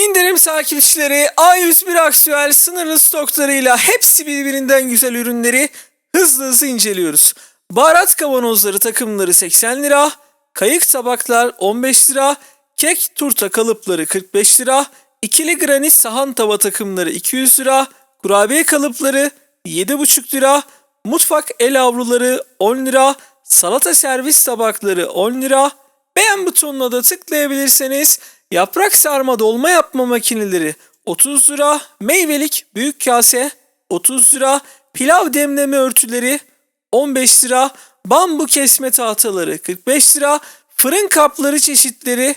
İndirim takipçileri A101 aktüel sınırlı stoklarıyla hepsi birbirinden güzel ürünleri hızlı hızlı inceliyoruz. Baharat kavanozları takımları 80 lira, kayık tabaklar 15 lira, kek turta kalıpları 45 lira, ikili granit sahan tava takımları 200 lira, kurabiye kalıpları 7,5 lira, mutfak el avluları 10 lira, salata servis tabakları 10 lira, beğen butonuna da tıklayabilirseniz yaprak sarma dolma yapma makineleri 30 lira, meyvelik büyük kase 30 lira, pilav demleme örtüleri 15 lira, bambu kesme tahtaları 45 lira, fırın kapları çeşitleri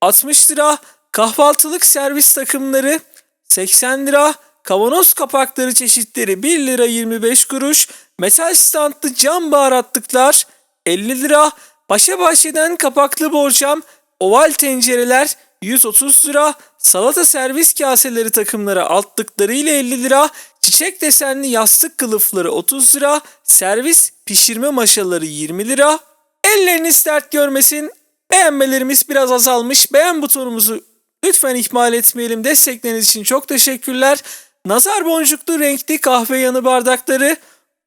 60 lira, kahvaltılık servis takımları 80 lira, kavanoz kapakları çeşitleri 1 lira 25 kuruş, metal standlı cam baharatlıklar 50 lira, Paşa Bahçe'den kapaklı borcam, oval tencereler 130 lira, salata servis kaseleri takımları altlıkları ile 50 lira, çiçek desenli yastık kılıfları 30 lira, servis pişirme maşaları 20 lira. Elleriniz dert görmesin. Beğenmelerimiz biraz azalmış. Beğen butonumuzu lütfen ihmal etmeyelim. Destekleriniz için çok teşekkürler. Nazar boncuklu renkli kahve yanı bardakları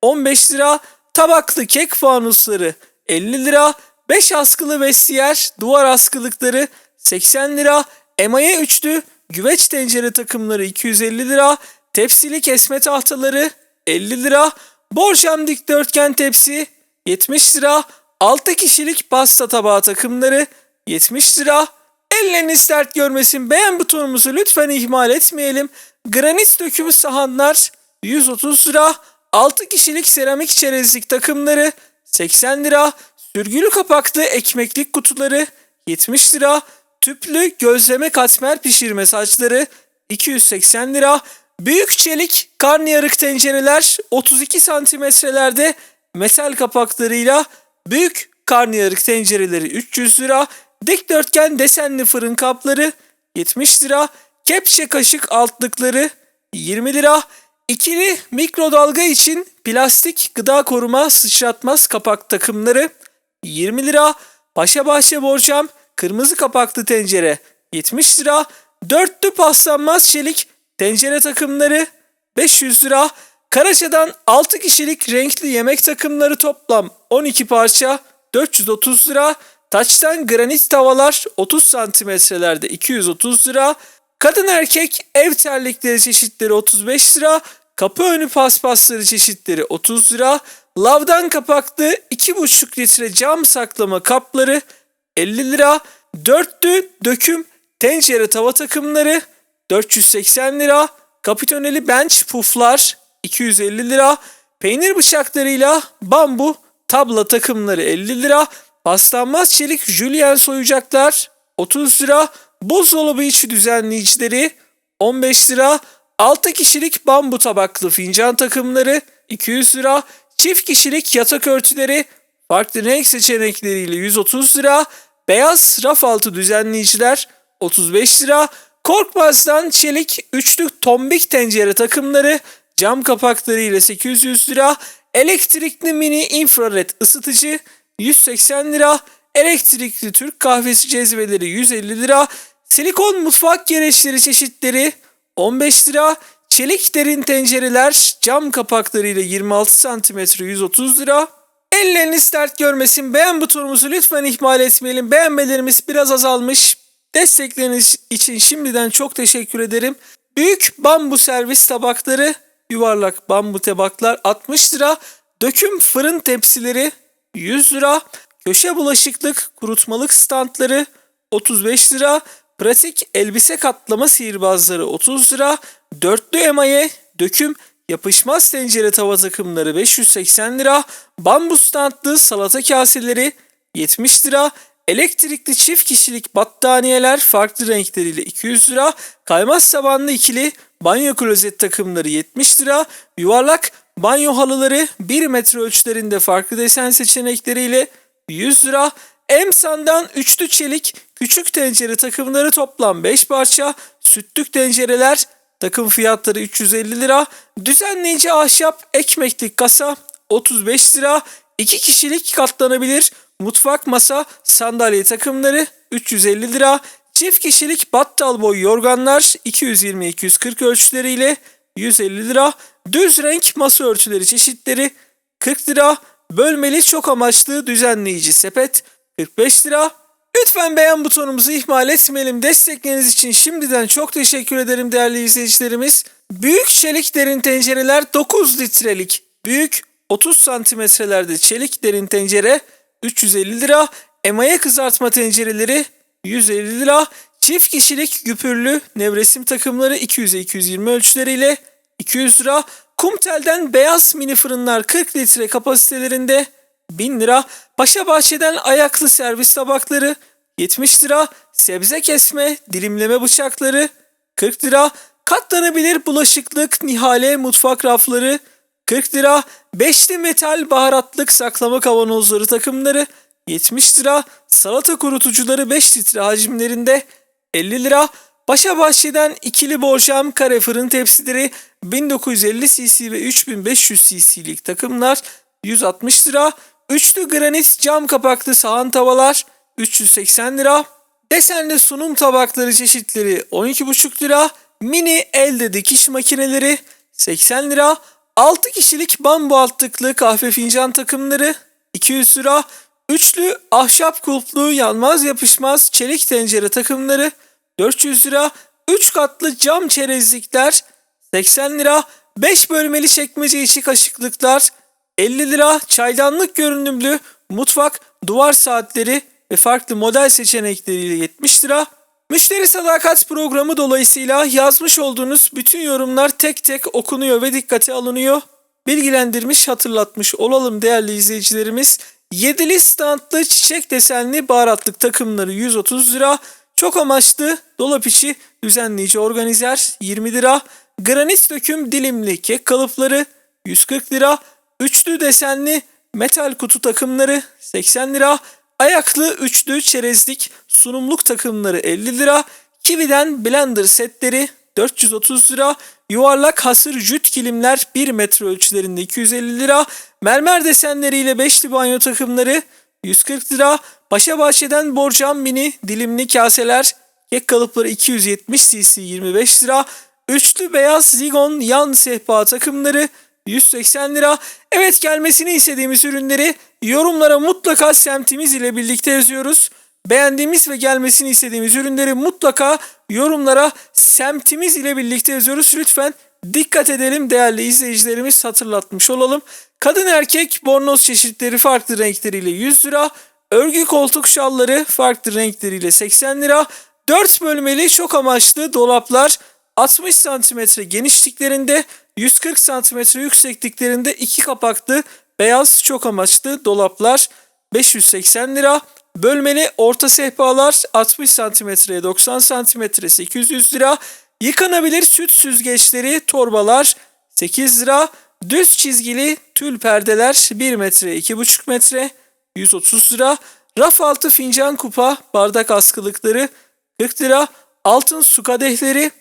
15 lira. Tabaklı kek fanusları 50 lira. 5 askılı vestiyer duvar askılıkları 80 lira. Emaye üçlü güveç tencere takımları 250 lira. Tepsili kesme tahtaları 50 lira. Borcam dikdörtgen tepsi 70 lira. 6 kişilik pasta tabağı takımları 70 lira. Elleriniz dert görmesin. Beğen butonumuzu lütfen ihmal etmeyelim. Granit dökümü sahanlar 130 lira. 6 kişilik seramik çerezlik takımları 80 lira. Sürgülü kapaklı ekmeklik kutuları 70 lira. Tüplü gözleme katmer pişirme saçları 280 lira. Büyük çelik karnıyarık tencereler 32 santimetrelerde metal kapaklarıyla büyük karnıyarık tencereleri 300 lira. Dikdörtgen desenli fırın kapları 70 lira. Kepçe kaşık altlıkları 20 lira. İkili mikrodalga için plastik gıda koruma sıçratmaz kapak takımları 20 lira. Paşa Bahçe borcam kırmızı kapaklı tencere 70 lira. Dörtlü paslanmaz çelik tencere takımları 500 lira. Karaça'dan 6 kişilik renkli yemek takımları toplam 12 parça 430 lira. Taçtan granit tavalar 30 santimetrelerde 230 lira. Kadın erkek ev terlikleri çeşitleri 35 lira. Kapı önü paspasları çeşitleri 30 lira. Lavdan kapaklı 2,5 litre cam saklama kapları 50 lira. Dörtlü döküm tencere tava takımları 480 lira. Kapitoneli bench puflar 250 lira. Peynir bıçaklarıyla bambu tabla takımları 50 lira. Paslanmaz çelik jülyen soyacaklar 30 lira. Buzdolabı içi düzenleyicileri 15 lira. 6 kişilik bambu tabaklı fincan takımları 200 lira. Çift kişilik yatak örtüleri farklı renk seçenekleriyle 130 lira. Beyaz raf altı düzenleyiciler 35 lira. Korkmaz'dan çelik üçlü tombik tencere takımları cam kapakları ile 800 lira. Elektrikli mini infrared ısıtıcı 180 lira. Elektrikli Türk kahvesi cezveleri 150 lira. Silikon mutfak gereçleri çeşitleri 15 lira. Çelik derin tencereler cam kapakları ile 26 cm 130 lira. Elleriniz dert görmesin. Beğen butonumuzu lütfen ihmal etmeyelim. Beğenmelerimiz biraz azalmış. Destekleriniz için şimdiden çok teşekkür ederim. Büyük bambu servis tabakları, yuvarlak bambu tabaklar 60 lira. Döküm fırın tepsileri 100 lira. Köşe bulaşıklık kurutmalık standları 35 lira. Pratik elbise katlama sihirbazları 30 lira. Dörtlü emaye döküm yapışmaz tencere tava takımları 580 lira. Bambu standlı salata kaseleri 70 lira. Elektrikli çift kişilik battaniyeler farklı renkleriyle 200 lira. Kaymaz tabanlı ikili banyo klozet takımları 70 lira. Yuvarlak banyo halıları 1 metre ölçülerinde farklı desen seçenekleriyle 100 lira. Emsan'dan üçlü çelik küçük tencere takımları toplam 5 parça. Sütlük tencereler takım fiyatları 350 lira. Düzenleyici ahşap ekmeklik kasa 35 lira. 2 kişilik katlanabilir mutfak masa sandalye takımları 350 lira. Çift kişilik battal boy yorganlar 220-240 ölçüleriyle 150 lira. Düz renk masa örtüleri çeşitleri 40 lira. Bölmeli çok amaçlı düzenleyici sepet 45 lira. Lütfen beğen butonumuzu ihmal etmeyelim. Destekleriniz için şimdiden çok teşekkür ederim değerli izleyicilerimiz. Büyük çelik derin tencereler 9 litrelik. Büyük 30 santimetrelerde çelik derin tencere 350 lira. Emaye kızartma tencereleri 150 lira. Çift kişilik güpürlü nevresim takımları 200'e 220 ölçüleriyle 200 lira. Kumtel'den beyaz mini fırınlar 40 litre kapasitelerinde 1000 lira. Paşa Bahçe'den ayaklı servis tabakları 70 lira. Sebze kesme, dilimleme bıçakları 40 lira. Katlanabilir bulaşıklık, nihale mutfak rafları 40 lira. Beşli metal baharatlık saklama kavanozları takımları 70 lira. Salata kurutucuları 5 litre hacimlerinde 50 lira. Paşa Bahçe'den ikili borcam kare fırın tepsileri 1950 cc ve 3500 cc'lik takımlar 160 lira. Üçlü granit cam kapaklı sahan tavalar 380 lira. Desenli sunum tabakları çeşitleri 12,5 lira. Mini elde dikiş makineleri 80 lira. 6 kişilik bambu altlıklı kahve fincan takımları 200 lira. Üçlü ahşap kulplu yanmaz yapışmaz çelik tencere takımları 400 lira. 3 katlı cam çerezlikler 80 lira. 5 bölmeli çekmece içi kaşıklıklar 50 lira. Çaydanlık görünümlü mutfak duvar saatleri ve farklı model seçenekleriyle 70 lira. Müşteri sadakat programı dolayısıyla yazmış olduğunuz bütün yorumlar tek tek okunuyor ve dikkate alınıyor. Bilgilendirmiş hatırlatmış olalım değerli izleyicilerimiz. Yedili standlı çiçek desenli baharatlık takımları 130 lira. Çok amaçlı dolap içi düzenleyici organizer 20 lira. Granit döküm dilimli kek kalıpları 140 lira. Üçlü desenli metal kutu takımları 80 lira. Ayaklı üçlü çerezlik sunumluk takımları 50 lira. Kiwi'den blender setleri 430 lira. Yuvarlak hasır jüt kilimler 1 metre ölçülerinde 250 lira. Mermer desenleriyle beşli banyo takımları 140 lira. Paşa Bahçe'den borcam mini dilimli kaseler kek kalıpları 270 cc 25 lira. Üçlü beyaz zigon yan sehpa takımları 180 lira. Evet gelmesini istediğimiz ürünleri yorumlara mutlaka semtimiz ile birlikte yazıyoruz. Beğendiğimiz ve gelmesini istediğimiz ürünleri mutlaka yorumlara semtimiz ile birlikte yazıyoruz. Lütfen dikkat edelim değerli izleyicilerimiz hatırlatmış olalım. Kadın erkek bornoz çeşitleri farklı renkleriyle 100 lira. Örgü koltuk şalları farklı renkleriyle 80 lira. 4 bölmeli çok amaçlı dolaplar 60 santimetre genişliklerinde 140 santimetre yüksekliklerinde iki kapaklı beyaz çok amaçlı dolaplar 580 lira. Bölmeli orta sehpalar 60 santimetreye 90 santimetre 800 lira. Yıkanabilir süt süzgeçleri torbalar 8 lira. Düz çizgili tül perdeler 1 metre 2,5 metre 130 lira. Raf altı fincan kupa bardak askılıkları 40 lira. Altın su kadehleri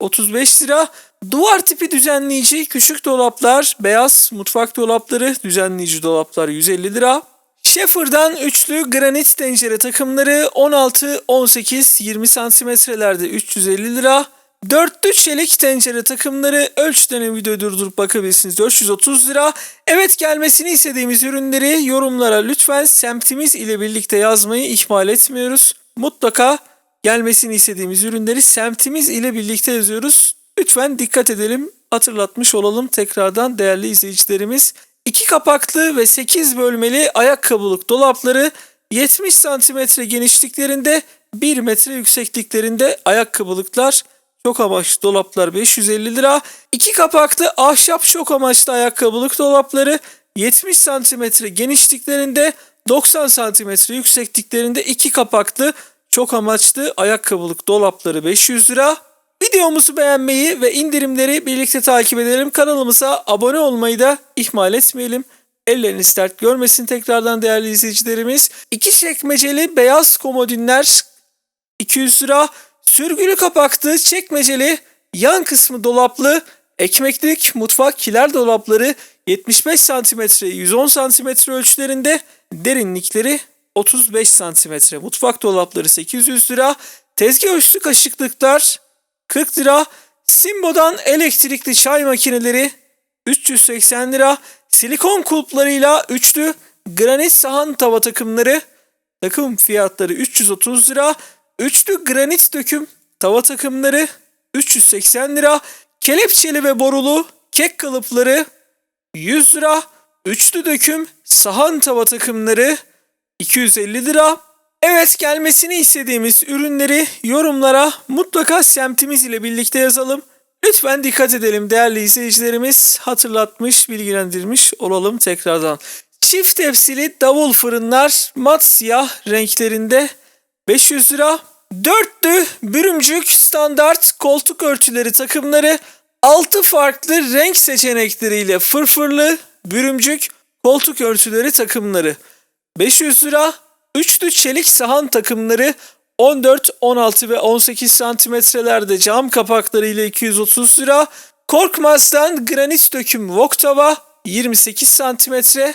35 lira. Duvar tipi düzenleyici küçük dolaplar, beyaz mutfak dolapları, düzenleyici dolaplar 150 lira. Schaefer'dan üçlü granit tencere takımları 16, 18, 20 santimetrelerde 350 lira. Dörtlü çelik tencere takımları ölçüden videoyu durdurup bakabilirsiniz 430 lira. Evet gelmesini istediğimiz ürünleri yorumlara lütfen semtimiz ile birlikte yazmayı ihmal etmiyoruz. Mutlaka gelmesini istediğimiz ürünleri semtimiz ile birlikte yazıyoruz. Lütfen dikkat edelim, hatırlatmış olalım tekrardan değerli izleyicilerimiz. 2 kapaklı ve 8 bölmeli ayakkabılık dolapları 70 santimetre genişliklerinde 1 metre yüksekliklerinde ayakkabılıklar çok amaçlı dolaplar 550 lira. 2 kapaklı ahşap çok amaçlı ayakkabılık dolapları 70 santimetre genişliklerinde 90 santimetre yüksekliklerinde 2 kapaklı çok amaçlı ayakkabılık dolapları 500 lira. Videomuzu beğenmeyi ve indirimleri birlikte takip edelim. Kanalımıza abone olmayı da ihmal etmeyelim. Elleriniz dert görmesin tekrardan değerli izleyicilerimiz. İki çekmeceli beyaz komodinler 200 lira. Sürgülü kapaklı çekmeceli yan kısmı dolaplı ekmeklik mutfak kiler dolapları 75 cm 110 cm ölçülerinde derinlikleri 35 cm. Mutfak dolapları 800 lira. tezgah üstü kaşıklıklar 40 lira. Simbo'dan elektrikli çay makineleri 380 lira. Silikon kulplarıyla üçlü granit sahan tava takımları takım fiyatları 330 lira. Üçlü granit döküm tava takımları 380 lira. Kelepçeli ve borulu kek kalıpları 100 lira. Üçlü döküm sahan tava takımları 250 lira. Evet gelmesini istediğimiz ürünleri yorumlara mutlaka semtimiz ile birlikte yazalım. Lütfen dikkat edelim değerli izleyicilerimiz. Hatırlatmış, bilgilendirmiş olalım tekrardan. Çift tepsili davul fırınlar mat siyah renklerinde 500 lira. Dörtlü bürümcük standart koltuk örtüleri takımları 6 farklı renk seçenekleriyle fırfırlı bürümcük koltuk örtüleri takımları 500 lira. Üçlü çelik sahan takımları 14, 16 ve 18 santimetrelerde cam kapakları ile 230 lira. Korkmaz'dan granit döküm wok tava 28 santimetre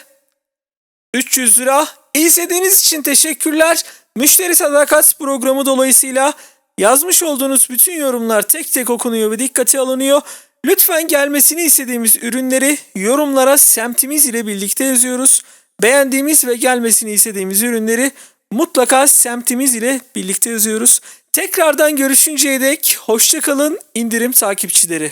300 lira. İzlediğiniz için teşekkürler. Müşteri sadakat programı dolayısıyla yazmış olduğunuz bütün yorumlar tek tek okunuyor ve dikkate alınıyor. Lütfen gelmesini istediğimiz ürünleri yorumlara semtimiz ile birlikte yazıyoruz. Beğendiğimiz ve gelmesini istediğimiz ürünleri mutlaka semtimiz ile birlikte yazıyoruz. Tekrardan görüşünceye dek hoşçakalın indirim takipçileri.